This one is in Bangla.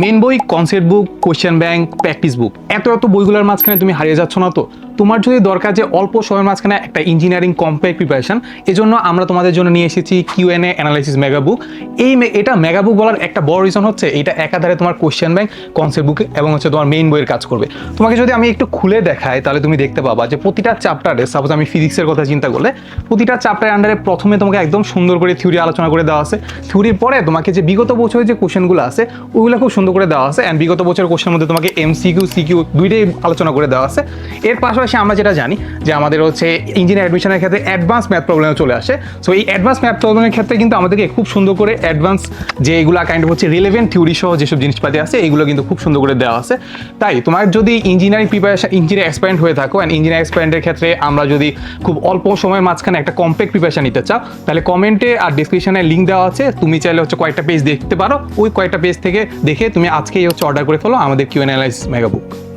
মেন বই concept book question bank practice book এত এত বইগুলোর মাঝখানে তুমি হারিয়ে যাচ্ছ না তো? তোমার যদি দরকার যে অল্প সময়ের মাঝখানে একটা ইঞ্জিনিয়ারিং কম্প্যাক্ট প্রিপারেশন এজন্য আমরা তোমাদের জন্য নিয়ে এসেছি কিউএনএ অ্যানালাইসিস মেগা বুক এই এটা মেগা বুক বলার একটা বড় রিজন হচ্ছে, এটা একাধারে তোমার কোয়েশ্চেন ব্যাংক কনসেপ্ট বুক এবং হচ্ছে তোমার মেইন বইয়ের কাজ করবে। তোমাকে যদি আমি একটু খুলে দেখাই, তাহলে তুমি দেখতে পাবা যে প্রতিটা চ্যাপ্টারে সাপোজ আমি ফিজিক্সের কথা চিন্তা করলে, প্রতিটা চ্যাপ্টারের আন্ডারে প্রথমে তোমাকে একদম সুন্দর করে থিওরি আলোচনা করে দেওয়া আছে। থিওরির পরে তোমাকে যে বিগত বছরের যে কোশ্চেনগুলো আছে ওইগুলো খুব সুন্দর করে দেওয়া আছে অ্যান্ড বিগত বছরের কোশ্চেনের মধ্যে তোমাকে এমসিকিউ সিকিউ দুইটাই আলোচনা করে দেওয়া আছে। এর পাশাপাশি আমরা যেটা জানি যে আমাদের হচ্ছে ইঞ্জিনিয়ার অ্যাডমিশনের ক্ষেত্রে অ্যাডভান্স ম্যাথ প্রবলেমে চলে আসে। সো এই অ্যাডভান্স ম্যাথ প্রবলেমের ক্ষেত্রে কিন্তু আমাদেরকে খুব সুন্দর করে অ্যাডভান্স যে এগুলো কাইন্ড হচ্ছে রিলেভেন্ট থিওরি সহ যেসব জিনিসপাতি আছে, এগুলো কিন্তু খুব সুন্দর করে দেওয়া আছে। তাই তোমার যদি ইঞ্জিনিয়ারিং প্রিপারেশন ইঞ্জিনিয়ার এক্সপ্যান্ড হয়ে থাকো অ্যান্ড ইঞ্জিনিয়ার এক্সপ্যান্ডের ক্ষেত্রে আমরা যদি খুব অল্প সময়ের মাঝখানে একটা কম্প্যাক্ট প্রিপারেশন নিতে চাও, তাহলে কমেন্টে আর ডিসক্রিপশনে লিঙ্ক দেওয়া আছে। তুমি চাইলে হচ্ছে কয়েকটা পেজ দেখতে পারো। ওই কয়েকটা পেজ থেকে দেখে তুমি আজকেই হচ্ছে অর্ডার করে ফেলো আমাদের কিউ অ্যানালাইস মেগা বুক